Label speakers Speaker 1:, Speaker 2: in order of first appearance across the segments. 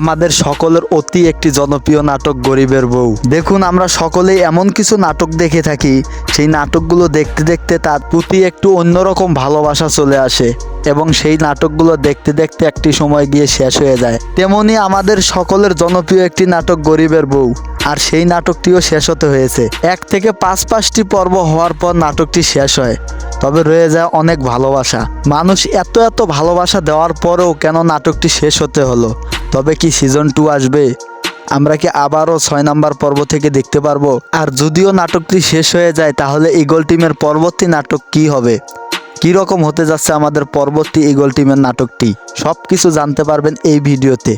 Speaker 1: আমাদের সকলের অতি একটি জনপ্রিয় নাটক গরিবের বউ। দেখুন, আমরা সকলেই এমন কিছু নাটক দেখে থাকি, সেই নাটকগুলো দেখতে দেখতে তার প্রতি একটু অন্যরকম ভালোবাসা চলে আসে এবং সেই নাটকগুলো দেখতে দেখতে একটি সময় গিয়ে শেষ হয়ে যায়। তেমনি আমাদের সকলের জনপ্রিয় একটি নাটক গরিবের বউ, আর সেই নাটকটিও শেষ হতে হয়েছে। এক থেকে পাঁচ পাঁচটি পর্ব হওয়ার পর নাটকটি শেষ হয়, তবে রয়ে যায় অনেক ভালোবাসা। মানুষ এত এত ভালোবাসা দেওয়ার পরেও কেন নাটকটি শেষ হতে হলো? তবে কি সিজন টু আসবে? আমরা কি আবারও ছয় নাম্বার পর্ব থেকে দেখতে পারব? আর যদিও নাটকটি শেষ হয়ে যায়, তাহলে ইগল টিমের পরবর্তী নাটক কি হবে? কি রকম হতে যাচ্ছে আমাদের পরবর্তী ইগল টিমের নাটকটি? সব কিছু জানতে পারবেন এই ভিডিওতে।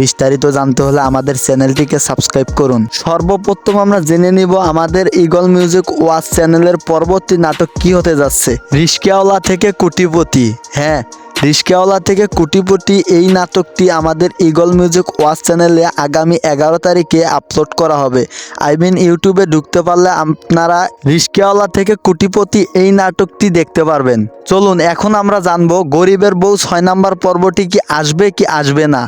Speaker 1: বিস্তারিত জানতে হলে আমাদের চ্যানেলটিকে সাবস্ক্রাইব করুন। সর্বপ্রথম আমরা জেনে নিব আমাদের ইগল মিউজিক ওয়াচ চ্যানেলের পরবর্তী নাটক কি হতে যাচ্ছে। রিস্কিয়াওয়ালা থেকে কুটিপতি। হ্যাঁ রিস্কাওয়ালা থেকে কুটিপতি এই নাটকটি আমাদের ইগল মিউজিক ওয়াচ চ্যানেলে আগামী এগারো তারিখে আপলোড করা হবে। আই মিন ইউটিউবে ঢুকতে পারলে আপনারা রিস্কাওয়ালা থেকে কুটিপতি এই নাটকটি দেখতে পারবেন। চলুন, এখন আমরা জানব গরিবের বউ ছয় নাম্বার পর্বটি কি আসবে কি আসবে না?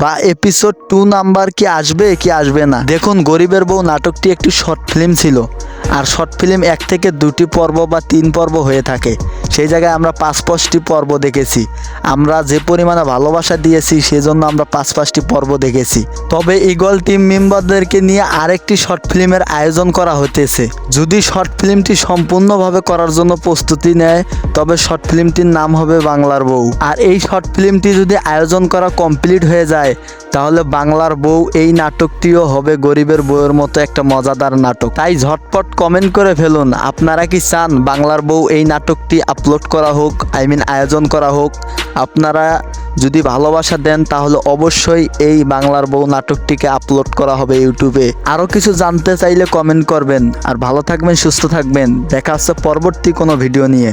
Speaker 1: বা এপিসোড টু নাম্বার কি আসবে কি আসবে না? দেখুন, গরিবের বউ নাটকটি একটি শর্ট ফিল্ম ছিল। আর শর্ট ফিল্ম এক থেকে দুটি পর্ব বা তিন পর্ব হয়ে থাকে। সেই জায়গায় আমরা পাঁচ পাঁচটি পর্ব দেখেছি। আমরা যে পরিমাণে ভালোবাসা দিয়েছি, সেজন্য আমরা পাঁচ পাঁচটি পর্ব দেখেছি। তবে ইগল টিম মেম্বারদেরকে নিয়ে আরেকটি শর্ট ফিল্মের আয়োজন করা হতেছে। যদি শর্ট ফিল্মটি সম্পূর্ণভাবে করার জন্য প্রস্তুতি নেয়, তবে শর্ট ফিল্মটির নাম হবে বাংলার বউ। আর এই শর্ট ফিল্মটি যদি আয়োজন করা কমপ্লিট হয়ে যায়, তাহলে বাংলার বউ এই নাটকটিও হবে গরিবের বউয়ের মতো একটা মজাদার নাটক। তাই ঝটপট কমেন্ট করে ফেলুন, আপনারা কি চান বাংলার বউ এই নাটকটি আপলোড করা হোক আই মিন আয়োজন করা হোক? আপনারা যদি ভালোবাসা দেন, তাহলে অবশ্যই এই বাংলার বউ নাটকটিকে আপলোড করা হবে ইউটিউবে। আরও কিছু জানতে চাইলে কমেন্ট করবেন। আর ভালো থাকবেন, সুস্থ থাকবেন। দেখা হচ্ছে পরবর্তী কোনো ভিডিও নিয়ে।